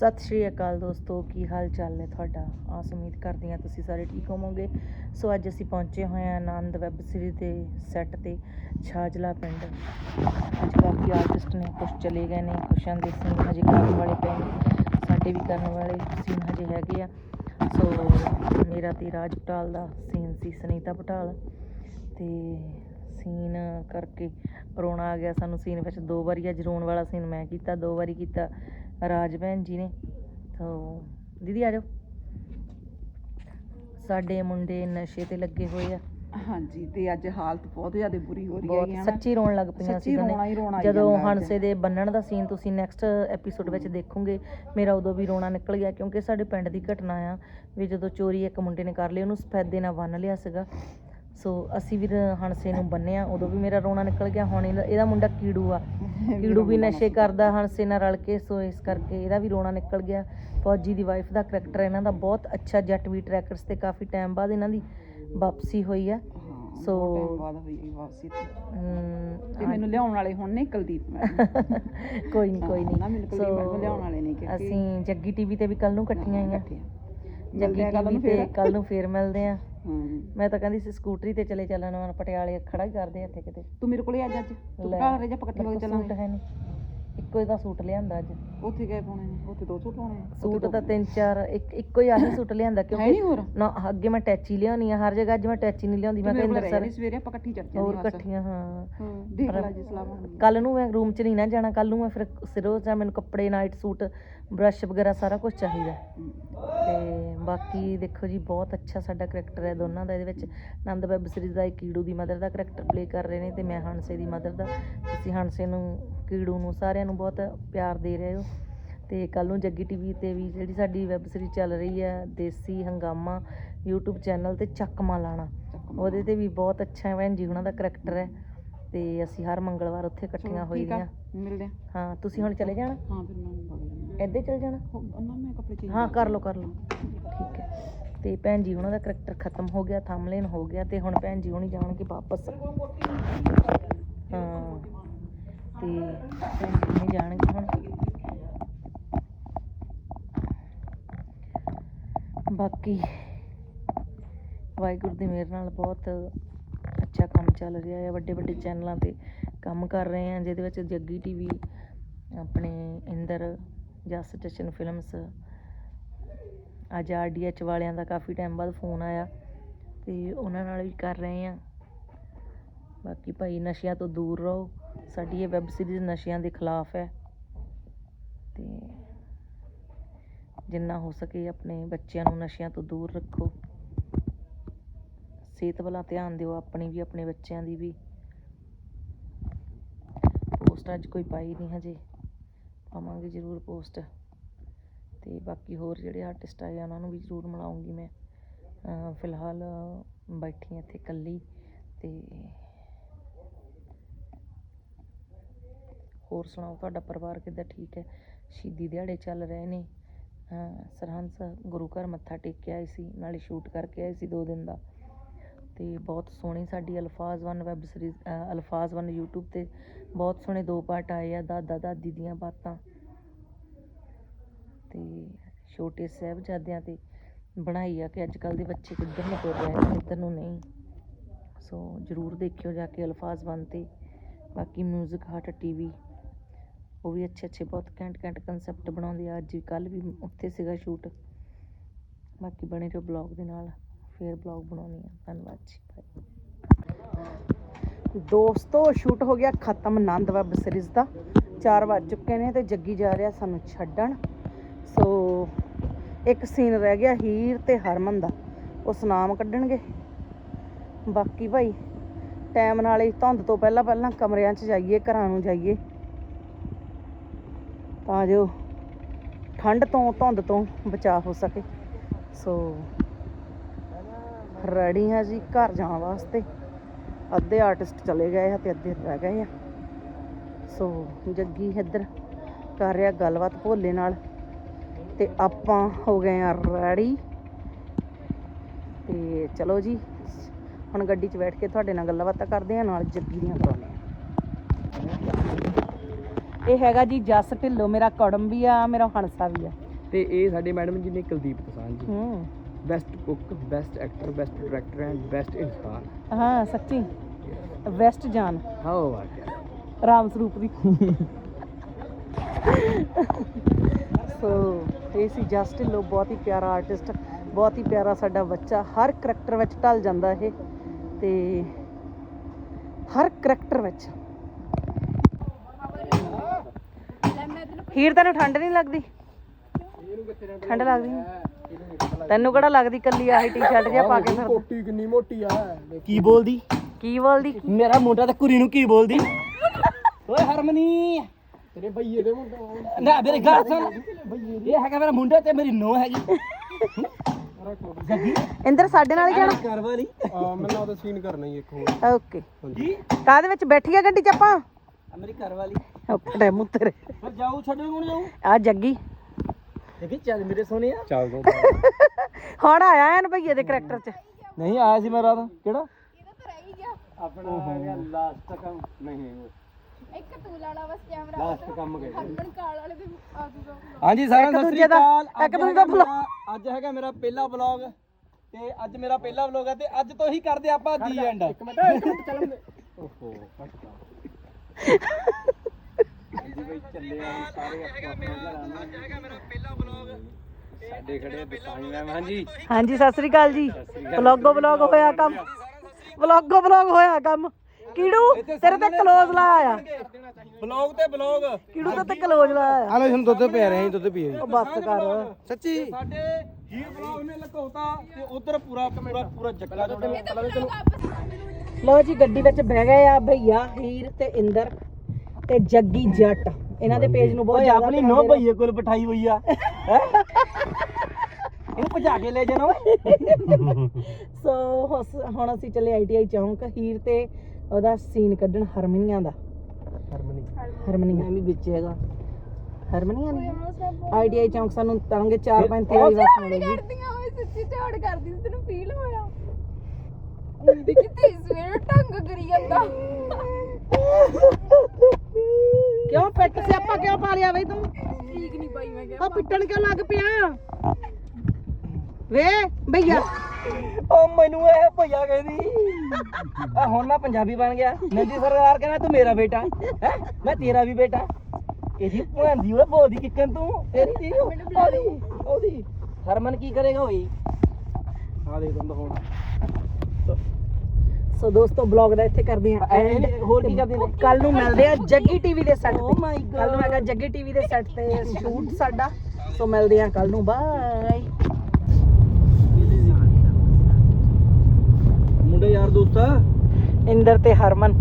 ਸਤਿ ਸ਼੍ਰੀ ਅਕਾਲ ਦੋਸਤੋ, ਕੀ ਹਾਲ ਚਾਲ ਨੇ ਤੁਹਾਡਾ? ਆਸ ਉਮੀਦ ਕਰਦੀ ਹਾਂ ਤੁਸੀਂ ਸਾਰੇ ਠੀਕ ਹੋਵੋਗੇ। ਸੋ ਅੱਜ ਅਸੀਂ ਪਹੁੰਚੇ ਹੋਏ ਹਾਂ ਆਨੰਦ ਵੈਬ ਸੀਰੀਜ਼ ਦੇ ਸੈੱਟ ਤੇ ਛਾਜਲਾ ਪਿੰਡ। ਅੱਜ ਕਾਫੀ ਆਰਟਿਸਟ ਨੇ ਕੁਝ ਚਲੇ ਗਏ ਨੇ ਖੁਸ਼ਾਂ ਦੇ ਸੀਨ ਹਜੇ ਕਰਨ ਵਾਲੇ ਪਏ ਨੇ, ਸਾਡੇ ਵੀ ਕਰਨ ਵਾਲੇ ਸੀਨ ਹਜੇ ਹੈਗੇ ਆ। ਸੋ ਮੇਰਾ ਤੇ ਰਾਜ ਪਟਾਲ ਦਾ ਸੀਨ ਸੀ, ਸੁਨੀਤਾ ਪਟਾਲ। ਤੇ ਸੀਨ ਕਰਕੇ ਰੋਣਾ ਆ ਗਿਆ ਸਾਨੂੰ, ਸੀਨ ਵਿੱਚ ਦੋ ਵਾਰੀ ਅੱਜ ਰੋਣ ਵਾਲਾ ਸੀਨ ਮੈਂ ਕੀਤਾ, ਦੋ ਵਾਰੀ ਕੀਤਾ। ਰਾਜ ਭੈਣ ਜੀ ਨੇ। ਤੋ ਦੀਦੀ ਆ ਜਾਓ। ਸਾਡੇ ਮੁੰਡੇ ਨਸ਼ੇ ਤੇ ਲੱਗੇ ਹੋਏ ਆ। ਹਾਂਜੀ ਤੇ ਅੱਜ ਹਾਲਤ ਬਹੁਤ ਜ਼ਿਆਦਾ ਬੁਰੀ ਹੋ ਰਹੀ ਬਹੁਤ ਹੈ ਸੱਚੀ ਰੋਣ ਲੱਗ ਪਈਆਂ ਸੀ ਦੋਨੇ। ਜਦੋਂ। ਹਣਸੇ ਦੇ ਬੰਨਣ ਦਾ ਸੀਨ ਤੁਸੀਂ ਨੈਕਸਟ ਐਪੀਸੋਡ ਵਿੱਚ ਦੇਖੋਗੇ ਮੇਰਾ ਉਦੋਂ ਵੀ ਰੋਣਾ ਨਿਕਲ ਗਿਆ ਕਿਉਂਕਿ ਸਾਡੇ ਪਿੰਡ ਦੀ ਘਟਨਾ ਆ ਵੀ ਜਦੋਂ ਚੋਰੀ ਇੱਕ ਮੁੰਡੇ ਨੇ ਕਰ ਲਈ ਉਹਨੂੰ ਸਫੈਦੇ ਨਾਲ ਬੰਨ ਲਿਆ ਸੀਗਾ। ਸੋ ਅਸੀਂ ਵੀ ਹਣਸੇ ਨੂੰ ਬੰਨਿਆ ਉਦੋਂ ਵੀ ਮੇਰਾ ਰੋਣਾ ਨਿਕਲ ਗਿਆ ਹੁਣ ਇਹਦਾ ਮੁੰਡਾ ਕੀੜੂ ਆ। ਕੀੜੂ ਵੀ ਨਸ਼ੇ ਕਰਦਾ ਹਣਸੇ ਨਾਲ ਰਲ ਕੇ ਸੋ ਇਸ ਕਰਕੇ ਇਹਦਾ ਵੀ ਰੋਣਾ ਨਿਕਲ ਗਿਆ। ਫੌਜੀ ਦੀ ਵਾਈਫ ਦਾ ਕਰੈਕਟਰ ਇਹਨਾਂ ਦਾ ਬਹੁਤ ਅੱਛਾ ਜੱਟ ਵੀ ਟਰੈਕਰਸ ਤੇ ਕਾਫੀ ਟਾਈਮ ਬਾਅਦ ਇਹਨਾਂ ਦੀ ਵਾਪਸੀ ਹੋਈ ਆ। ਸੋ- ਬਾਅਦ ਹੋਈ ਵਾਪਸੀ ਤੇ ਮੈਨੂੰ ਲਿਆਉਣ ਵਾਲੇ ਹੁਣ ਨੇ ਕੁਲਦੀਪ ਕੋਈ ਨਹੀਂ ਕੋਈ ਨਹੀਂ ਮੈਨੂੰ ਮੈਮ ਲਿਆਉਣ ਵਾਲੇ ਨੇ ਕਿਉਂਕਿ ਅਸੀਂ ਜੱਗੀ ਟੀਵੀ ਤੇ ਵੀ ਕੱਲ ਨੂੰ ਇਕੱਠੀਆਂ ਆਈਆਂ। ਜੱਗੀ ਟੀਵੀ ਤੇ ਕੱਲ ਨੂੰ ਫੇਰ ਮਿਲਦੇ ਆ। ਹਾਂ। ਮੈਂ ਤਾਂ ਕਹਿੰਦੀ ਸੀ ਸਕੂਟਰੀ ਤੇ ਚਲੇ ਚੱਲਣ ਪਟਿਆਲੇ ਖੜਾ ਹੀ ਕਰਦੇ ਆ ਇੱਥੇ ਕਿਤੇ। ਤੂੰ ਮੇਰੇ ਕੋਲੇ ਅੱਜ ਅੱਜ। ਤੂੰ ਲੈ, ਘਰ ਰਹਿ ਜਾ ਮੇਰੇ ਹੋ ਕੇ ਕੋਲ ਸੂਟ ਚੱਲਾਂਗੇ। ਹੈ ਨਹੀਂ ਇੱਕੋ ਇਹਦਾ ਸੂਟ ਲਿਆਂਦਾ ਅੱਜ। ਉੱਥੇ ਗਏ ਪਾਉਣੇ ਨੇ ਉੱਥੇ ਦੋ ਸੂਟ ਪਾਉਣੇ ਨੇ। ਉੱਥੇ ਸੂਟ ਦੋ- ਤਾਂ ਤਿੰਨ ਚਾਰ ਇੱਕ ਇੱਕੋ ਹੀ ਆਹੀ ਸੂਟ ਲਿਆਂਦਾ ਹੈ ਕਿਉਂਕਿ ਨਹੀਂ ਹੋਰ? ਨਾ ਅੱਗੇ ਮੈਂ ਟੈਚੀ ਲਿਆਉਣੀ ਆ ਹਰ ਜਗ੍ਹਾ ਅੱਜ ਮੈਂ ਟੈਚੀ ਨਹੀਂ ਲਿਆਉਂਦੀ ਮੈਂ ਕੋਲ ਕਹਿੰਦਾ ਸਰ ਸਵੇਰੇ ਆਪਾਂ ਇਕੱਠੀ ਚੱਲ ਜਾਂਦੇ ਹੋਰ। ਇਕੱਠੀਆਂ ਹਾਂ। ਹਾਂ ਦੇਖ ਪਰ- ਲੈ ਜੀ ਸਲਾਹ ਬਣ ਗਈ। ਕੱਲ ਨੂੰ ਮੈਂ ਰੂਮ 'ਚ ਨਹੀਂ ਨਾ ਜਾਣਾ ਕੱਲ ਨੂੰ ਮੈਂ ਫਿਰ ਸਿਰੋਂ ਜਾਂ ਮੈਨੂੰ ਕੱਪੜੇ ਨਾਈਟ ਸੂਟ ਬ੍ਰਸ਼ ਵਗੈਰਾ ਸਾਰਾ ਕੁਝ ਚਾਹੀਦਾ। ਹਮ। ਤੇ ਬਾਕੀ ਦੇਖੋ ਜੀ ਬਹੁਤ ਅੱਛਾ ਸਾਡਾ ਕਰੈਕਟਰ ਹੈ ਦੋਨਾਂ ਦਾ ਇਹਦੇ ਵਿੱਚ ਆਨੰਦ ਵੈਬ ਸੀਰੀਜ਼ ਦਾ ਇੱਕ ਕੀੜੂ ਦੀ ਮਦਰ ਦਾ ਕਰੈਕਟਰ ਪਲੇ ਕਰ ਰਹੇ ਨੇ ਤੇ ਮੈਂ ਹੰਸੇ ਦੀ ਮਦਰ ਦਾ। ਤੁਸੀਂ ਹੰਸੇ ਨੂੰ ਕੀੜੂ ਨੂੰ ਸਾਰਿਆਂ ਨੂੰ ਬਹੁਤ ਪਿਆਰ ਦੇ ਰਹੇ ਹੋ। ਤੇ ਕੱਲ ਨੂੰ ਜੱਗੀ ਟੀਵੀ ਤੇ ਵੀ ਜਿਹੜੀ ਸਾਡੀ ਵੈਬ ਸੀਰੀਜ਼ ਚੱਲ ਰਹੀ ਹੈ ਦੇਸੀ ਹੰਗਾਮਾ YouTube ਚੈਨਲ ਤੇ ਚੱਕਮਾ ਲਾਣਾ। ਉਹਦੇ ਤੇ ਵੀ ਬਹੁਤ ਅੱਛਾ ਹੈ ਭੈਣ ਜੀ ਉਹਨਾਂ ਦਾ ਕਰੈਕਟਰ ਹੈ। ਤੇ ਅਸੀਂ ਹਰ ਮੰਗਲਵਾਰ ਉੱਥੇ ਇਕੱਠੀਆਂ ਚਲੋ ਹੋਈ ਠੀਕ ਆ, ਦੀਆਂ ਮਿਲਦੇ ਹਾਂ ਤੁਸੀਂ ਹੁਣ ਚਲੇ ਜਾਣਾ? ਹਾਂ ਫਿਰ ਮੈਂ ਚਲੇ ਜਾਣਾ? ਉਹਨਾਂ ਮੈਂ ਕੱਪੜੇ ਚੇਂਜ ਹਾਂ ਕਰ ਲਓ ਕਰ ਲਓ। ਠੀਕ ਹੈ। ਤੇ ਭੈਣ ਜੀ ਉਹਨਾਂ ਦਾ ਕਰੈਕਟਰ ਖਤਮ ਹੋ ਗਿਆ ਥੰਬਲੇਨ ਹੋ ਗਿਆ ਤੇ ਹੁਣ ਭੈਣ ਜੀ ਹੁਣੀ ਜਾਣਗੇ ਵਾਪਸ। ਹਾਂ। ਤੇ ਭੈਣ ਜਾਣਗੇ ਹੁਣ। ਬਾਕੀ ਵਾਹਿਗੁਰੂ ਦੀ ਮਿਹਰ ਨਾਲ ਬਹੁਤ ਅੱਛਾ ਕੰਮ ਚੱਲ ਰਿਹਾ ਹੈ ਵੱਡੇ ਵੱਡੇ ਚੈਨਲਾਂ ਤੇ ਕੰਮ ਕਰ ਰਹੇ ਆ, ਜਿਹਦੇ ਵਿੱਚ ਜੱਗੀ ਟੀਵੀ, ਆਪਣੇ ਇੰਦਰ, ਜਸ ਜਸ਼ਨ ਫਿਲਮਸ, ਅੱਜ ਆਰਡੀਐਚ ਵਾਲਿਆਂ ਦਾ ਕਾਫੀ ਟਾਈਮ ਬਾਅਦ ਫੋਨ ਆਇਆ ਤੇ ਉਹਨਾਂ ਨਾਲ ਵੀ ਕਰ ਰਹੇ ਆ। ਬਾਕੀ ਭਾਈ ਨਸ਼ਿਆਂ ਤੋਂ ਦੂਰ ਰਹੋ। ਸਾਡੀ ਇਹ ਵੈਬ ਸੀਰੀਜ਼ ਨਸ਼ਿਆਂ ਦੇ ਖਿਲਾਫ ਹੈ। ਤੇ ਜਿੰਨਾ ਹੋ ਸਕੇ ਆਪਣੇ ਬੱਚਿਆਂ ਨੂੰ ਨਸ਼ਿਆਂ ਤੋਂ ਦੂਰ ਰੱਖੋ। ਸਿਹਤ ਵੱਲ ਧਿਆਨ ਦਿਓ, ਆਪਣੀ ਵੀ, ਆਪਣੇ ਬੱਚਿਆਂ ਦੀ ਵੀ। ਪੋਸਟ ਅੱਜ ਕੋਈ ਪਾਈ ਨਹੀਂ ਹਜੇ। ਪਾਵਾਂਗੇ ਜ਼ਰੂਰ ਪੋਸਟ ਤੇ ਬਾਕੀ ਹੋਰ ਜਿਹੜੇ ਆਰਟਿਸਟ ਆਏ ਆ, ਉਹਨਾਂ ਨੂੰ ਵੀ ਜ਼ਰੂਰ ਮਿਲਾਉਂਗੀ ਮੈਂ। ਫਿਲਹਾਲ ਬੈਠੀ ਹਾਂ ਇੱਥੇ ਇਕੱਲੀ। ਤੇ ਹੋਰ ਸੁਣਾਓ, ਤੁਹਾਡਾ ਪਰਿਵਾਰ ਕਿੱਦਾਂ? ਠੀਕ ਹੈ? ਸ਼ਹੀਦੀ ਦਿਹਾੜੇ ਚੱਲ ਰਹੇ ਨੇ। ਸਰਹੰਸ ਗੁਰੂ ਘਰ ਮੱਥਾ ਟੇਕ ਕੇ ਆਏ ਸੀ, ਨਾਲੇ ਸ਼ੂਟ ਕਰਕੇ ਆਏ ਸੀ ਦੋ ਦਿਨ ਦਾ। ਤੇ ਬਹੁਤ ਸੋਹਣੀ ਸਾਡੀ Alfaaz one web series Alfaaz one YouTube ਤੇ ਬਹੁਤ ਸੋਹਣੇ ਦੋ ਪਾਰਟ ਆਏ ਆ, ਦਾਦਾ ਦਾਦੀ ਦੀਆਂ ਬਾਤਾਂ। ਤੇ ਛੋਟੇ ਸਾਹਿਬਜ਼ਾਦਿਆਂ ਤੇ ਬਣਾਈ ਆ ਕਿ ਅੱਜ ਕੱਲ ਦੇ ਬੱਚੇ ਕਿੱਧਰ ਨੂੰ ਤੁਰ ਰਹੇ ਨੇ, ਕਿੱਧਰ ਨੂੰ ਨਹੀਂ। ਸੋ ਜਰੂਰ ਦੇਖਿਓ ਜਾ ਕੇ ਅਲਫਾਜ਼ ਵਨ ਤੇ। ਬਾਕੀ 뮤직 ਹਟ ਟੀਵੀ ਉਹ ਵੀ ਅੱਛੇ ਅੱਛੇ, ਬਹੁਤ ਘੈਂਟ ਘੈਂਟ ਕਨਸੈਪਟ ਬਣਾਉਂਦੇ ਆ। ਅੱਜ ਕੱਲ ਵੀ ਉੱਥੇ ਸੀਗਾ ਸ਼ੂਟ ਬਾਕੀ ਬਣੇ ਰਹੋ ਬਲੌਗ ਦੇ ਨਾਲ। ਫੇਰ ਬਲੌਗ ਬਣਾਉਣੀ ਆ। ਧੰਨਵਾਦ ਜੀ ਬਾਏ ਦੋਸਤੋ ਸ਼ੂਟ ਹੋ ਗਿਆ ਖਤਮ। ਆਨੰਦ ਵੈਬ ਸੀਰੀਜ਼ ਦਾ। 4 ਵੱਜ ਚੁੱਕੇ ਨੇ ਤੇ ਜੱਗੀ ਜਾ ਰਿਹਾ ਸਾਨੂੰ ਛੱਡਣ। ਸੋ ਇੱਕ ਸੀਨ ਰਹਿ ਗਿਆ ਹੀਰ ਤੇ ਹਰਮਨ ਦਾ। ਉਹ ਸਨਾਮ ਕੱਢਣਗੇ। ਬਾਕੀ ਭਾਈ ਟਾਈਮ ਨਾਲ ਹੀ ਧੁੰਦ ਤੋਂ ਪਹਿਲਾਂ ਪਹਿਲਾਂ ਕਮਰਿਆਂ 'ਚ ਜਾਈਏ, ਘਰਾਂ ਨੂੰ ਜਾਈਏ। ਤਾਂ ਜੋ ਠੰਡ ਤੋਂ, ਧੁੰਦ ਤੋਂ ਬਚਾਅ ਹੋ ਸਕੇ। ਸੋ ਰੈਡੀ ਹਾਂ ਜੀ ਘਰ ਜਾਣ ਵਾਸਤੇ। ਅੱਧੇ ਆਰਟਿਸਟ ਚਲੇ ਗਏ ਆ ਤੇ ਅੱਧੇ ਰਹਿ ਗਏ ਆ। ਸੋ ਜੱਗੀ ਇੱਧਰ ਕਰ ਰਿਹਾ ਗੱਲਬਾਤ ਭੋਲੇ ਨਾਲ। ਤੇ ਆਪਾਂ ਹੋ ਗਏ ਆ ਰੈਡੀ ਤੇ ਚਲੋ ਜੀ, ਹੁਣ ਗੱਡੀ 'ਚ ਬੈਠ ਕੇ ਤੁਹਾਡੇ ਨਾਲ ਗੱਲਾਂ ਬਾਤਾਂ ਕਰਦੇ ਆ, ਨਾਲ ਜੱਗੀ ਦੀਆਂ ਕਰਾਉਂਦੇ ਇਹ ਹੈਗਾ ਜੀ ਜਸ ਢਿੱਲੋਂ ਮੇਰਾ ਕੜਮ ਵੀ ਆ ਮੇਰਾ ਹਣਸਾ ਵੀ ਆ। ਤੇ ਇਹ ਸਾਡੇ ਮੈਡਮ ਜੀ ਨੇ ਕੁਲਦੀਪ ਤਸਾਨ ਜੀ। ਹੂੰ। Best cook best actor best director and best ਇਨਸਾਨ। ਹਾਂ ਸੱਚੀ। ਵੈਸਟ ਜਾਨ। ਹਾਓ ਵਾਟ ਰਾਮ ਸਰੂਪ ਦੀ ਸੋ ਇਹ ਸੀ ਜਸਟ ਲੋ ਬਹੁਤ ਹੀ ਪਿਆਰਾ ਆਰਟਿਸਟ ਬਹੁਤ ਹੀ ਪਿਆਰਾ ਸਾਡਾ ਬੱਚਾ। ਹਰ ਕਰੈਕਟਰ ਵਿੱਚ ਢਲ ਜਾਂਦਾ ਇਹ। ਤੇ ਹਰ ਕਰੈਕਟਰ ਵਿੱਚ। ਹੀਰ ਤੈਨੂੰ ਠੰਡ ਨਹੀਂ ਲੱਗਦੀ? ਠੰਡ ਲੱਗਦੀ? ਤੈਨੂੰ ਕਿਹੜਾ ਲੱਗਦੀ ਕੱਲੀ ਆਹੀ ਟੀ-ਸ਼ਰਟ ਜਿਹਾ ਪਾ ਕੇ ਫਿਰਦਾ? ਕੋਟੀ ਕਿੰਨੀ ਮੋਟੀ ਆ। ਕੀ ਬੋਲਦੀ? ਕੀ ਬੋਲਦੀ? ਮੇਰਾ ਮੁੰਡਾ ਤੇ ਕੁੜੀ ਨੂੰ ਕੀ ਬੋਲਦੀ? ਓਏ ਹਰਮਨੀ। ਤੇਰੇ ਭਈਏ ਦੇ ਮੁੰਡਾ ਨਾ ਮੇਰੇ ਗੱਲ ਸੁਣ। ਇਹ ਹੈਗਾ ਮੇਰਾ ਮੁੰਡਾ ਤੇ ਮੇਰੀ ਨੋ ਹੈਗੀ। ਇੰਦਰ ਸਾਡੇ ਨਾਲ ਜਾਣਾ। ਘਰ ਵਾਲੀ। ਆ ਮੈਂ ਲੱਗਦਾ ਸੀਨ ਕਰਨਾ ਹੀ ਇੱਕ ਹੋਰ। ਓਕੇ। ਜੀ ਕਾਹਦੇ ਵਿੱਚ ਬੈਠੀ ਆ ਗੱਡੀ ਚ ਆਪਾਂ? ਮੇਰੀ ਘਰ ਵਾਲੀ। ਓਕੇ ਮੂੰਹ ਤੇਰੇ। ਫਿਰ ਜਾਊ ਛੱਡਣ ਕੋਣ ਜਾਊ? ਆ ਜੱਗੀ। ਦੇਖੀ ਚੱਲ ਮੇਰੇ ਸੋਹਣੇ ਆ। ਚੱਲ ਦੋ। ਹੁਣ ਆਇਆ ਐਨ ਭਈਏ ਦੇ ਕਰੈਕਟਰ ਚ। ਨਹੀਂ ਆਇਆ ਸੀ ਮੈਂ ਰਾਤ। ਕਿਹੜਾ? ਆਪਣਾ ਹੈਗਾ ਲਾਸਟ ਕੰਮ। ਨਹੀਂ ਇੱਕ ਤੂਲ ਵਾਲਾ ਬਸ ਕੈਮਰਾ ਲਾਸਟ ਕੰਮ ਗਏ ਹਰਬਨ ਕਾਲ ਵਾਲੇ ਦੇ ਆਜੂਗਾ ਹਾਂਜੀ ਸਾਰਿਆਂ ਨੂੰ ਸਤਿ ਸ੍ਰੀ ਅਕਾਲ। ਇੱਕ ਅੱਜ ਦੂਜੇ ਦਾ ਹੈਗਾ ਮੇਰਾ- ਅੱਜ ਹੈਗਾ ਮੇਰਾ ਪਹਿਲਾ ਵਲੌਗ ਤੇ ਅੱਜ ਮੇਰਾ ਪਹਿਲਾ ਵਲੌਗ ਹੈ ਤੇ ਅੱਜ ਤੋਂ ਹੀ ਕਰਦੇ ਆਪਾਂ ਦੀ ਐਂਡ ਇੱਕ ਮਿੰਟ ਇੱਕ ਮਿੰਟ ਚੱਲ। ਮੈਂ ਓਹੋ ਫਟਦਾ ਹਾਂਜੀ ਬਈ ਚੱਲੇ ਆ ਸਾਰੇ ਆਪੋ ਆਪਣੇ ਘਰਾਂ ਨੂੰ ਹੈਗਾ ਮੇਰਾ ਪਹਿਲਾ ਵਲੌਗ ਸਾਡੇ ਖੜੇ ਦਸਾਈ ਮੈਮ ਹਾਂਜੀ। ਹਾਂਜੀ ਸਤਿ ਸ੍ਰੀ ਅਕਾਲ ਜੀ। ਵਲੌਗੋ ਵਲੌਗ ਹੋਇਆ ਕੰਮ। ਵਲੌਗੋ ਵਲੌਗ ਹੋਇਆ ਕੰਮ। ਕੀੜੂ ਤੇਰੇ ਤੇ ਕਲੋਜ਼ ਲਾਇਆ ਆ ਵਲੌਗ ਤੇ ਵਲੌਗ। ਕੀੜੂ ਤੇ ਤੇ ਕਲੋਜ਼ ਲਾਇਆ ਆ ਆਲੇ ਹੁਣ ਦੁੱਧ ਪਿਆ ਰਹੇ ਦੁੱਧ ਪੀਓ ਉਹ ਬੱਸ ਕਰ। ਸੱਚੀ? ਸਾਡੇ ਹੀਰ ਵਲੌਗ ਨੇ ਲਕੋਤਾ ਤੇ ਉਧਰ ਪੂਰਾ ਪੂਰਾ ਪੂਰਾ ਜੱਗਾ ਲੋ ਜੀ ਗੱਡੀ ਵਿੱਚ ਬਹਿ ਗਏ ਆ ਭਈਆ ਹੀਰ ਤੇ ਇੰਦਰ ਤੇ ਜੱਗੀ ਜੱਟ। ਇਹਨਾਂ ਦੇ ਪੇਜ ਨੂੰ ਬਹੁਤ ਓਏ ਜ਼ਿਆਦਾ ਆਪਣੀ ਨੋ ਦੇ ਰਹੇ। ਭਈਏ ਕੋਲ ਬਿਠਾਈ ਹੋਈ ਆ। ਹੈਂ? ਇਹਨੂੰ ਭਜਾ ਕੇ ਲੈ ਜਾਣਾ। ਓਏ ਸੋ ਹਸ- ਹੁਣ ਅਸੀਂ ਚੱਲੇ ਆਈਟੀਆਈ ਚੌਂਕ ਹੀਰ ਤੇ ਉਹਦਾ ਸੀਨ ਕੱਢਣ ਹਰਮਨੀਆਂ ਦਾ। ਹਰਮਨੀ। ਹਰਮਨੀਆਂ। ਵੀ ਵਿੱਚ ਹੈਗਾ। ਹਰਮਨੀਆਂ ਨਹੀਂ ਆਈਟੀਆਈ ਚੌਂਕ ਸਾਨੂੰ ਤਰਾਂਗੇ 4 5 3 ਵਾਰੀ ਬੱਸ ਮਿਲੇਗੀ ਕਰਦੀਆਂ ਹੋਏ ਸੱਚੀ ਝਾੜ ਕਰਦੀ ਸੀ ਤੈਨੂੰ ਫੀਲ ਹੋਇਆ। ਮੁੰਡੀ ਕਿਤੇ ਸਵੇਰ ਢੰਗ ਕਰੀ ਜਾਂਦਾ। ਕਿਉਂ ਪਿੱਟ ਸਿਆਪਾ ਕਿਉਂ ਪਾ ਲਿਆ ਬਈ ਤੂੰ? ਠੀਕ ਨਹੀਂ ਪਾਈ ਮੈਂ ਕਿਹਾ ਉਹ ਪਿੱਟਣ ਕਿਉਂ ਲੱਗ ਪਿਆ? ਵੇ ਭਈਆ। ਓ ਮੈਨੂੰ ਇਹ ਭਈਆ ਕਹਿੰਦੀ ਆ ਹੁਣ ਮੈਂ ਪੰਜਾਬੀ ਬਣ ਗਿਆ। ਨੰਦੀ ਸਰਦਾਰ ਕਹਿੰਦਾ ਤੂੰ ਮੇਰਾ ਬੇਟਾ ਹੈ ਮੈਂ ਤੇਰਾ ਵੀ ਬੇਟਾ ਇਹਦੀ ਭਾਂਦੀ ਓਏ ਬੋਦੀ ਕਿੱਕਨ ਤੂੰ? ਤੇਰੀ ਦੀ ਉਹਦੀ ਉਹਦੀ। ਹਰਮਨ ਕੀ ਕਰੇਗਾ ਓਏ ਆ ਦੇ ਦੰਦ ਹੁਣ ਸੋ ਦੋਸਤੋ ਬਲੌਗ ਦਾ ਇੱਥੇ ਕਰਦੇ ਆ ਇਹ ਹੋਰ ਕੀ ਕਰਦੇ ਨੇ? ਕੱਲ ਨੂੰ ਮਿਲਦੇ ਆ ਜੱਗੀ ਟੀਵੀ ਦੇ ਸੈੱਟ Oh ਤੇ। my God. ਕੱਲ ਨੂੰ ਹੈਗਾ ਜੱਗੀ ਟੀਵੀ ਦੇ ਸੈੱਟ ਤੇ ਸ਼ੂਟ ਸਾਡਾ। ਸੋ ਮਿਲਦੇ ਆ ਕੱਲ ਨੂੰ। ਬਾਏ ਮੁੰਡੇ ਯਾਰ ਦੋਸਤਾ ਇੰਦਰ ਤੇ ਹਰਮਨ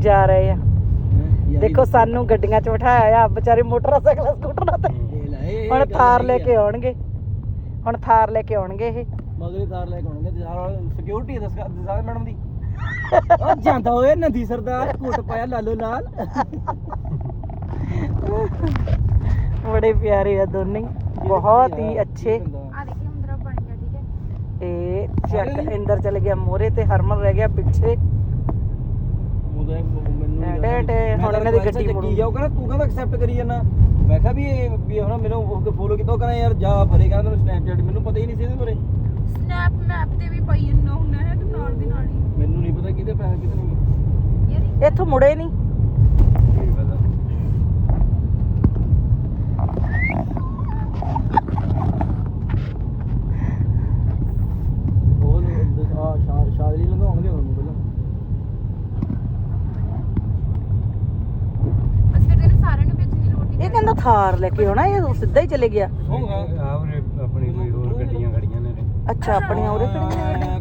ਜਾ ਰਹੇ ਆ। ਦੇਖੋ ਸਾਨੂੰ ਗੱਡੀਆਂ 'ਚ ਬਿਠਾਇਆ ਆ ਵਿਚਾਰੇ ਮੋਟਰਸਾਈਕਲ ਸਕੂਟਰਾਂ ਤੇ। ਹੁਣ ਥਾਰ ਲੈ ਕੇ ਆਉਣਗੇ। ਹੁਣ ਥਾਰ ਲੈ ਕੇ ਆਉਣਗੇ ਇਹ। ਮਗਰੇ ਤਾਰ ਲੈ ਕੇ ਆਉਣਗੇ ਤੇ ਸਾਰਾ ਸਿਕਿਉਰਿਟੀ ਦੱਸ ਦੱਸਾਂ ਮੈਡਮ ਦੀ। ਉਹ ਜਾਂਦਾ ਓਏ ਨੰਦੀ ਸਰਦਾਰ ਕੋਟ ਪਾਇਆ ਲਾਲੋ ਲਾਲ। ਬੜੇ ਪਿਆਰੇ ਆ ਦੋਨੇ ਬਹੁਤ ਹੀ ਅੱਛੇ। ਆ ਦੇਖੀ ਅੰਦਰ ਬਣ ਗਿਆ ਠੀਕ ਹੈ। ਇਹ ਚੱਕ ਇੰਦਰ ਚਲੇ ਗਿਆ ਮੋਰੇ ਤੇ ਹਰਮਨ ਰਹਿ ਗਿਆ ਪਿੱਛੇ। ਉਹਦਾ ਮੈਨੂੰ ਟੇ ਟੇ, ਹੁਣ ਇਹਨਾਂ ਦੀ ਗੱਡੀ ਮੁੜੂ। ਜਾਓ ਕਹਿੰਦਾ ਤੂੰ ਕਹਿੰਦਾ ਐਕਸੈਪਟ ਕਰੀ ਜਾਣਾ ਮੈਂ ਕਿਹਾ ਵੀ ਇਹ ਵੀ ਹੁਣ ਮੈਨੂੰ ਉਹ ਫੋਲੋ ਕੀਤਾ ਉਹ ਕਹਿੰਦਾ ਯਾਰ ਜਾ ਭਰੇ ਕਹਿੰਦਾ ਤੈਨੂੰ ਸਨੈਪਚੈਟ ਮੈਨੂੰ ਪਤਾ ਹੀ ਨਹੀਂ ਸੀ ਇਹਦੇ ਬਾਰੇ। ਸਨੈਪ ਮੈਪ ਤੇ ਵੀ ਪਾਈ ਨਾ ਹੁੰਦਾ ਹੈ ਤੂੰ ਨਾਲ ਦੀ ਨਾਲ ਹੀ। ਮੈਨੂੰ ਨਹੀਂ ਪਤਾ ਕਿਹਦੇ ਪੈਸੇ ਕਿਤੇ ਨਹੀਂ ਯਾਰ ਇੱਥੋਂ ਮੁੜੇ ਨਹੀਂ। ਉਹ ਆ ਸ਼ਾਦਲੀ ਲੰਘਾਉਣਗੇ ਤੁਹਾਨੂੰ ਪਹਿਲਾਂ। ਬਸ ਫਿਰ ਤੈਨੂੰ ਸਾਰਿਆਂ ਨੂੰ ਭੇਜਣ ਦੀ ਲੋੜ ਨਹੀਂ ਇਹ ਕਹਿੰਦਾ ਥਾਰ ਲੈ ਕੇ ਆਉਣਾ ਇਹ ਸਿੱਧਾ ਹੀ ਚਲੇ ਗਿਆ। ਹੋਗਾ ਆਪਣੀ ਕੋਈ ਹੋਰ ਗੱਡੀਆਂ ਖੜੀਆਂ ਨੇ ਅੱਛਾ ਆਪਣੀਆਂ ਉਰੇ ਖੜੀਆਂ